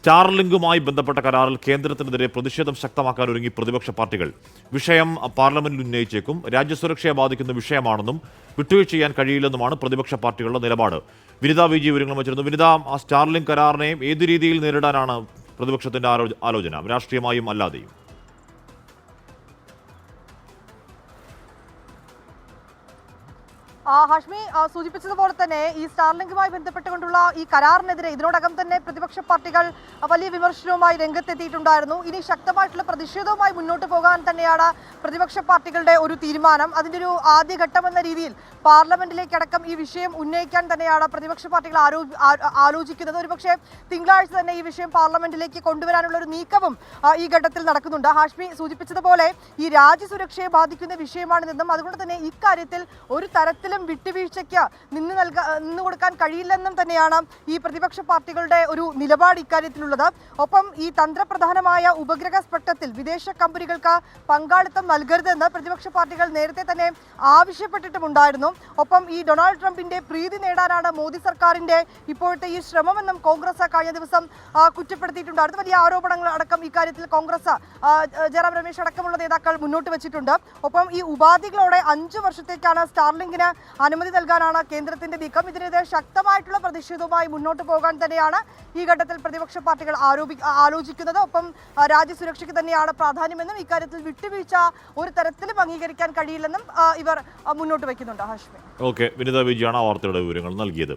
സ്റ്റാർലിങ്കുമായി ബന്ധപ്പെട്ട കരാറിൽ കേന്ദ്രത്തിനെതിരെ പ്രതിഷേധം ശക്തമാക്കാൻ ഒരുങ്ങി പ്രതിപക്ഷ പാർട്ടികൾ. വിഷയം പാർലമെന്റിൽ ഉന്നയിച്ചേക്കും. രാജ്യസുരക്ഷയെ ബാധിക്കുന്ന വിഷയമാണെന്നും വിട്ടുവീഴ്ച ചെയ്യാൻ കഴിയില്ലെന്നുമാണ് പ്രതിപക്ഷ പാർട്ടികളുടെ നിലപാട്. വിനിത വി ജി വിവരങ്ങൾ വച്ചിരുന്നു. വിനിത ആ സ്റ്റാർലിംഗ് കരാറിനെയും ഏത് രീതിയിൽ നേരിടാനാണ് പ്രതിപക്ഷത്തിന്റെ ആലോ- ആലോചന? രാഷ്ട്രീയമായും അല്ലാതെയും. ഹാഷ്മി സൂചിപ്പിച്ചതുപോലെ തന്നെ ഈ സ്റ്റാർലിങ്കുമായി ബന്ധപ്പെട്ടുകൊണ്ടുള്ള ഈ കരാറിനെതിരെ ഇതിനോടകം തന്നെ പ്രതിപക്ഷ പാർട്ടികൾ വലിയ വിമർശനവുമായി രംഗത്തെത്തിയിട്ടുണ്ടായിരുന്നു. ഇനി ശക്തമായിട്ടുള്ള പ്രതിഷേധവുമായി മുന്നോട്ട് പോകാൻ തന്നെയാണ് പ്രതിപക്ഷ പാർട്ടികളുടെ ഒരു തീരുമാനം. അതിന്റെ ഒരു ആദ്യഘട്ടം എന്ന രീതിയിൽ പാർലമെന്റിലേക്കടക്കം ഈ വിഷയം ഉന്നയിക്കാൻ തന്നെയാണ് പ്രതിപക്ഷ പാർട്ടികൾ ആലോചിക്കുന്നത്. ഒരുപക്ഷെ തിങ്കളാഴ്ച തന്നെ ഈ വിഷയം പാർലമെന്റിലേക്ക് കൊണ്ടുവരാനുള്ള ഒരു നീക്കവും ഈ ഘട്ടത്തിൽ നടക്കുന്നുണ്ട്. ഹാഷ്മി സൂചിപ്പിച്ചതുപോലെ ഈ രാജ്യസുരക്ഷയെ ബാധിക്കുന്ന വിഷയമാണിതെന്നും അതുകൊണ്ട് തന്നെ ഇക്കാര്യത്തിൽ ഒരു തരത്തിലും വിട്ടുവീഴ്ചയ്ക്ക് നിന്ന് നൽകാ നിന്ന് കൊടുക്കാൻ കഴിയില്ലെന്നും തന്നെയാണ് ഈ പ്രതിപക്ഷ പാർട്ടികളുടെ ഒരു നിലപാട് ഇക്കാര്യത്തിലുള്ളത്. ഒപ്പം ഈ തന്ത്രപ്രധാനമായ ഉപഗ്രഹ സ്പെക്ടത്തിൽ വിദേശ കമ്പനികൾക്ക് പങ്കാളിത്തം നൽകരുതെന്ന് പ്രതിപക്ഷ പാർട്ടികൾ നേരത്തെ തന്നെ ആവശ്യപ്പെട്ടിട്ടുമുണ്ടായിരുന്നു. ഒപ്പം ഈ ഡൊണാൾഡ് ട്രംപിന്റെ പ്രീതി നേടാനാണ് മോദി സർക്കാരിന്റെ ഇപ്പോഴത്തെ ഈ ശ്രമമെന്നും കോൺഗ്രസ് കഴിഞ്ഞ ദിവസം കുറ്റപ്പെടുത്തിയിട്ടുണ്ട്. കുറ്റപ്പെടുത്തിയിട്ടുണ്ടായിരുന്നു വലിയ ആരോപണങ്ങൾ അടക്കം ഇക്കാര്യത്തിൽ കോൺഗ്രസ് ജയറാം രമേശ് അടക്കമുള്ള നേതാക്കൾ മുന്നോട്ട് വെച്ചിട്ടുണ്ട്. ഒപ്പം ഈ ഉപാധികളോടെ അഞ്ചു വർഷത്തേക്കാണ് സ്റ്റാർലിങ്കിന് അനുമതി നൽകാനാണ് കേന്ദ്രത്തിന്റെ നീക്കം. ഇതിനെതിരെ ശക്തമായിട്ടുള്ള പ്രതിഷേധവുമായി മുന്നോട്ട് പോകാൻ തന്നെയാണ് ഈ ഘട്ടത്തിൽ പ്രതിപക്ഷ പാർട്ടികൾ ആരോപി ആലോചിക്കുന്നത്. ഒപ്പം രാജ്യസുരക്ഷയ്ക്ക് തന്നെയാണ് പ്രാധാന്യമെന്നും ഇക്കാര്യത്തിൽ വിട്ടുവീഴ്ച ഒരു തരത്തിലും അംഗീകരിക്കാൻ കഴിയില്ലെന്നും ഇവർ മുന്നോട്ട് വയ്ക്കുന്നുണ്ട്. ഹാഷ്മി ഓക്കെ. വിനിത വിജയാണ് വാർത്തയുടെ വിവരങ്ങൾ നൽകിയത്.